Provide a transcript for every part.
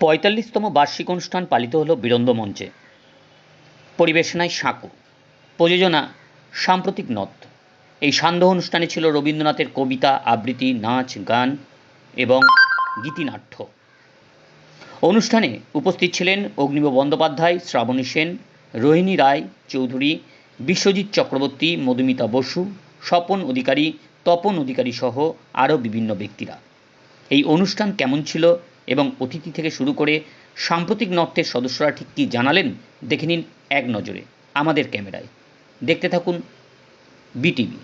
পঁয়তাল্লিশতম বার্ষিক অনুষ্ঠান পালিত হলো বীরন্দ মঞ্চে। পরিবেশনায় সাঁকো। প্রযোজনা সাম্প্রতিক নথ এই সান্ধ্য অনুষ্ঠানে ছিল রবীন্দ্রনাথের কবিতা, আবৃত্তি, নাচ, গান এবং গীতিনাট্য। অনুষ্ঠানে উপস্থিত ছিলেন অগ্নিব বন্দ্যোপাধ্যায়, শ্রাবণী সেন, রোহিণী রায় চৌধুরী, বিশ্বজিৎ চক্রবর্তী, মধুমিতা বসু, স্বপন অধিকারী, তপন অধিকারী সহ আরও বিভিন্ন ব্যক্তিরা। এই অনুষ্ঠান কেমন ছিল এবং অতিথি থেকে শুরু করে সাম্প্রতিক নর্থের সদস্যরা ঠিক কী জানালেন, দেখে নিন এক নজরে আমাদের ক্যামেরায়। দেখতে থাকুন বিটিভি।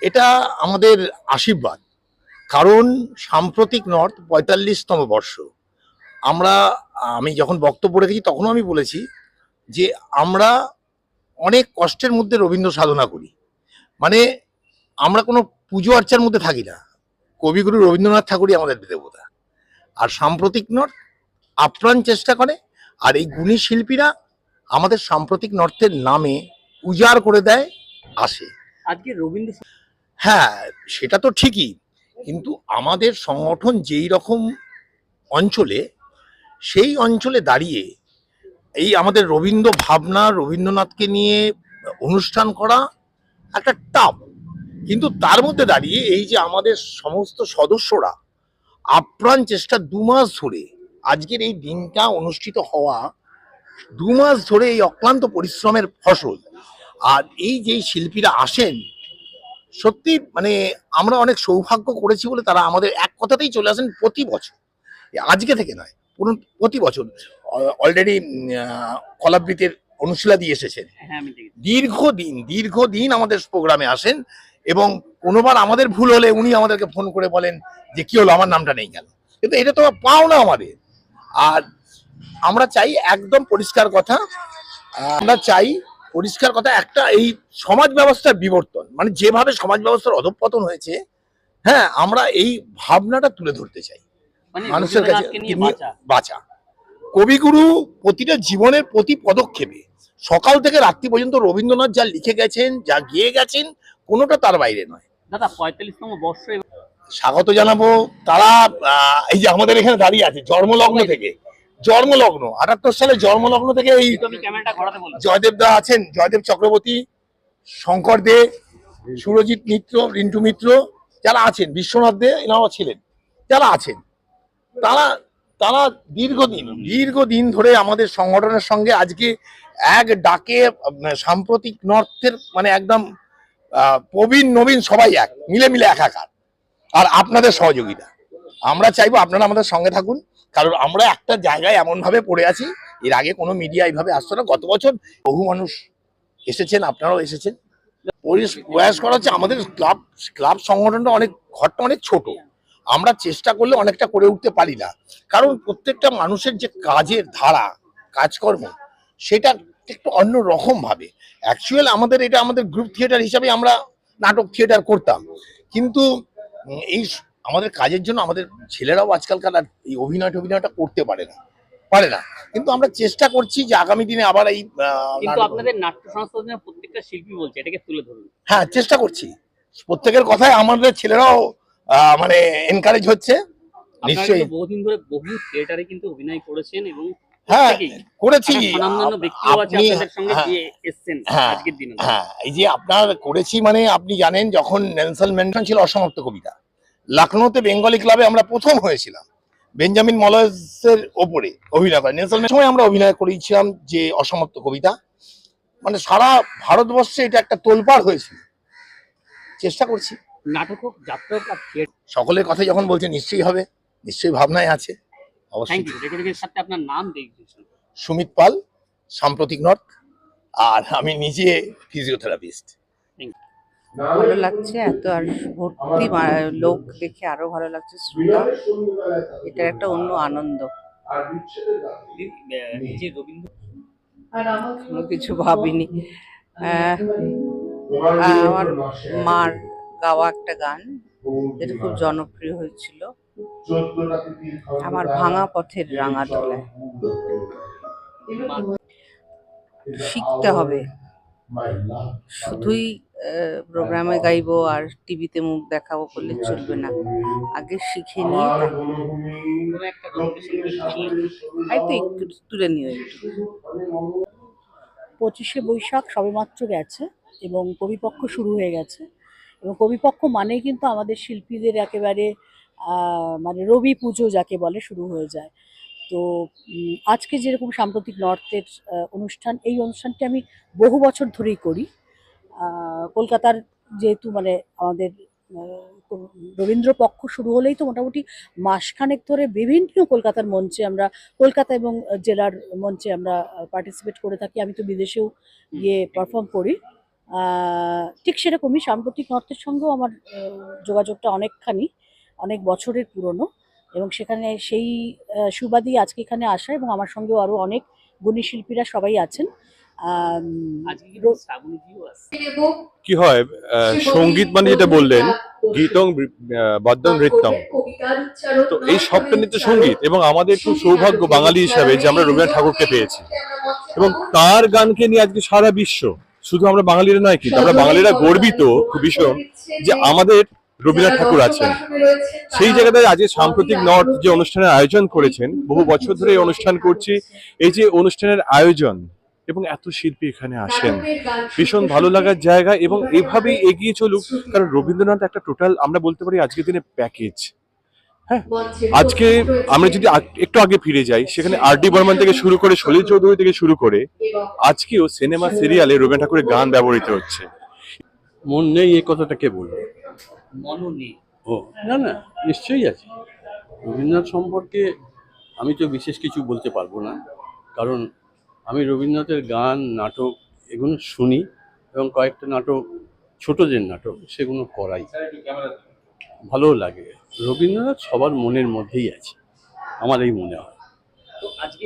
এটা আমাদের আশীর্বাদ। কারণ সাম্প্রতিক নর্থ পঁয়তাল্লিশতম বর্ষ। আমরা, আমি যখন বক্তব্য রেখেছি তখনও আমি বলেছি যে আমরা অনেক কষ্টের মধ্যে রবীন্দ্র সাধনা করি। মানে আমরা কোনো পুজো আর্চার মধ্যে থাকি না। কবিগুরু রবীন্দ্রনাথ ঠাকুরই আমাদের দেবতা। আর সাম্প্রতিক নর্থ আপ্রাণ চেষ্টা করে, আর এই গুণী শিল্পীরা আমাদের সাম্প্রতিক নর্থের নামে উজাড় করে দেয়, আসে। আজকে রবীন্দ্র হ্যাঁ সেটা তো ঠিকই। কিন্তু আমাদের সংগঠন যেই রকম অঞ্চলে, সেই অঞ্চলে দাঁড়িয়ে এই আমাদের রবীন্দ্র ভাবনা, রবীন্দ্রনাথকে নিয়ে অনুষ্ঠান করা একটা টাপ কিন্তু তার মধ্যে দাঁড়িয়ে এই যে আমাদের সমস্ত সদস্যরা আপ্রাণ চেষ্টা দু মাস ধরে, আজকের এই দিনটা অনুষ্ঠিত হওয়া দু মাস ধরে এই অক্লান্ত পরিশ্রমের ফসল আর এই যে শিল্পীরা আসেন সত্যি মানে আমরা অনেক সৌভাগ্য করেছি বলে তারা আমাদের এক কথাতেই চলে আসেন প্রতি বছর। আজকে থেকে নয় পুরো প্রতি বছর অলরেডি কলাবৃতের অনুশীলা দিয়ে এসেছেন হ্যাঁ দীর্ঘদিন দীর্ঘদিন আমাদের প্রোগ্রামে আসেন এবং কোনোবার আমাদের ভুল হলে উনি আমাদেরকে ফোন করে বলেন যে কি হলো? আমার নামটা নেই কেন? কিন্তু এটা তো পাও না আমাদের। আর আমরা চাই একদম পরিষ্কার কথা আমরা চাই পরিষ্কার কথা একটা এই সমাজ ব্যবস্থার বিবর্তন মানে যেভাবে সমাজ ব্যবস্থার অধঃপতন হয়েছে হ্যাঁ আমরা এই ভাবনাটা তুলে ধরতে চাই। মানে মানুষের কাছে বাঁচা। বাঁচা। কবিগুরু প্রতিটা জীবনের প্রতি পদক্ষেপে সকাল থেকে রাত্রি পর্যন্ত রবীন্দ্রনাথ যা লিখে গেছেন যা গিয়ে গেছেন কোনোটা তার বাইরে নয়। দাদা পঁয়তাল্লিশতম বর্ষ স্বাগত জানাব তারা এই যে আমাদের এখানে দাঁড়িয়ে আছে জন্মলগ্ন থেকে। জন্মলগ্ন আটাত্তর সালে জন্মলগ্ন থেকে এই জয়দেব দা আছেন জয়দেব চক্রবর্তী শঙ্কর দে সুরজিৎ মিত্র রিন্টু মিত্র যারা আছেন বিশ্বনাথ দে এনারাও ছিলেন যারা আছেন তারা তারা দীর্ঘদিন দীর্ঘদিন ধরে আমাদের সংগঠনের সঙ্গে আজকে এক ডাকে সাম্প্রতিক নর্থের মানে একদম প্রবীণ নবীন সবাই এক মিলে মিলে একাকার। আর আপনাদের সহযোগিতা। আমরা চাইব আপনারা আমাদের সঙ্গে থাকুন। কারণ আমরা একটা জায়গায় এমন ভাবে পড়ে আছি, এর আগে কোনো মিডিয়া এইভাবে আসতো না। গত বছর বহু মানুষ এসেছেন, আপনারাও এসেছেন। প্রয়াস করা হচ্ছে, আমাদের ক্লাব ক্লাব সংগঠনটা অনেক, ঘরটা অনেক ছোট। আমরা চেষ্টা করলে অনেকটা করে উঠতে পারি না। কারণ প্রত্যেকটা মানুষের যে কাজের ধারা, কাজকর্ম, সেটা একটু অন্য রকম ভাবে। অ্যাকচুয়াল আমাদের এটা আমাদের গ্রুপ থিয়েটার হিসাবে আমরা নাটক থিয়েটার করতাম। কিন্তু এই আমাদের কাজের জন্য আমাদের ছেলেরাও আজকালকার আর এই অভিনয় টভিনয়টা করতে পারে না। পারে না। কিন্তু আমরা চেষ্টা করছি যে আগামী দিনে আবার এই কিন্তু আপনাদের নাট্য সংস্থানের প্রত্যেকটা শিল্পী বলছে এটাকে তুলে ধরুন। হ্যাঁ চেষ্টা করছি। প্রত্যেকের কথায় আমাদের ছেলেরাও মানে এনকারেজ হচ্ছে নিশ্চয়ই। বহুদিন ধরে বহু থিয়েটারে কিন্তু অভিনয় করেছেন এবং হ্যাঁ করেছি। হ্যাঁ, হ্যাঁ, হ্যাঁ এই যে আপনার করেছি মানে আপনি জানেন যখন নেলসন ম্যান্ডেলা ছিল অসমাপ্ত কবিতা। লখনৌতে বেঙ্গলি ক্লাবে আমরা প্রথম হয়েছিলাম। বেঞ্জামিন মলয়েসের ওপরে অভিনয় করে। নেলসন সময় আমরা অভিনয় করেছিলাম যে অসমাপ্ত কবিতা। মানে সারা ভারতবর্ষে এটা একটা তোলপাড় হয়েছিল। চেষ্টা করছি। নাটক হোক যাত্রা হোক সকলের কথা যখন বলছে নিশ্চয়ই হবে। নিশ্চয়ই ভাবনায় আছে। অবশ্যই। সাথে আপনার নাম সুমিত পাল সাম্প্রতিক নর্থ আর আমি নিজে ফিজিওথেরাপিস্ট ভালো লাগছে এত আর ভর্তি লোক দেখে আরও ভালো লাগছে শ্রোতা। এটা একটা অন্য আনন্দ। যে রবীন্দ্র কোনো কিছু ভাবিনি। আমার মার গাওয়া একটা গান যেটা খুব জনপ্রিয় হয়েছিল। আমার ভাঙা পথের রাঙা তোলায়। শিখতে হবে। শুধুই প্রোগ্রামে গাইবো আর টিভিতে মুখ দেখাবো করলে চলবে না। আগে শিখে নিয়ে তো একটু তুলে নিও একটু। পঁচিশে বৈশাখ সবেমাত্র গেছে এবং কবিপক্ষ শুরু হয়ে গেছে। এবং কবিপক্ষ মানেই কিন্তু আমাদের শিল্পীদের একেবারে মানে রবি পুজো যাকে বলে শুরু হয়ে যায়। তো আজকে যেরকম সাম্প্রতিক নর্থের অনুষ্ঠান, এই অনুষ্ঠানটি আমি বহু বছর ধরেই করি। কলকাতার যেহেতু মানে আমাদের রবীন্দ্র পক্ষ শুরু হলেই তো মোটামুটি মাসখানেক ধরে বিভিন্ন কলকাতার মঞ্চে আমরা, কলকাতা এবং জেলার মঞ্চে আমরা পার্টিসিপেট করে থাকি। আমি তো বিদেশেও গিয়ে পারফর্ম করি। ঠিক সেরকমই সাম্প্রতিক নর্থের সঙ্গেও আমার যোগাযোগটা অনেকখানি, অনেক বছরের পুরনো। এবং সেখানে সেই সুবাদই আজকে এখানে আসা এবং আমার সঙ্গেও আরও অনেক গুণী শিল্পীরা সবাই আছেন। কি হয় সংগীত মানে যেটা বললেন গীতং বৃ- আহ, বদ্ধং নৃত্যং তো এই সবটা নিত্য সংগীত এবং আমাদের খুব সৌভাগ্য বাঙালি হিসাবে যে আমরা রবীন্দ্রনাথ ঠাকুরকে পেয়েছি। এবং তার গানকে নিয়ে আজকে সারা বিশ্ব শুধু আমরা বাঙালিরা নয় কিন্তু আমরা বাঙালিরা গর্বিত খুব ভীষণ যে আমাদের রবীন্দ্রনাথ ঠাকুর আছেন। সেই জায়গাতে আজকে সাম্প্রতিক নর্থ যে অনুষ্ঠানের আয়োজন করেছেন বহু বছর ধরে অনুষ্ঠান করছি এই যে অনুষ্ঠানের আয়োজন এবং এত শিল্পী এখানে আসেন। ভীষণ ভালো লাগার জায়গা এবং এভাবেই এগিয়ে চলুক কারণ রবীন্দ্রনাথ একটা টোটাল আমরা বলতে পারি আজকের দিনে প্যাকেজ। হ্যাঁ আজকে আমরা যদি একটু আগে ফিরে যাই সেখানে আর ডি বর্মন থেকে শুরু করে সলিল চৌধুরী থেকে শুরু করে আজকেও সিনেমা সিরিয়ালে রবীন্দ্রনাথ ঠাকুরের গান ব্যবহৃত হচ্ছে। মন নেই এই কথাটা কে বলবে? ও না না নিশ্চয়ই আছে। রবীন্দ্রনাথ সম্পর্কে আমি তো বিশেষ কিছু বলতে পারব না। কারণ আমি রবীন্দ্রনাথের গান নাটক এগুলো শুনি এবং কয়েকটা নাটক ছোট যে নাটক সেগুলো করাই। ভালো লাগে। রবীন্দ্রনাথ সবার মনের মধ্যেই আছে আমার এই মনে হয়। তো আজকে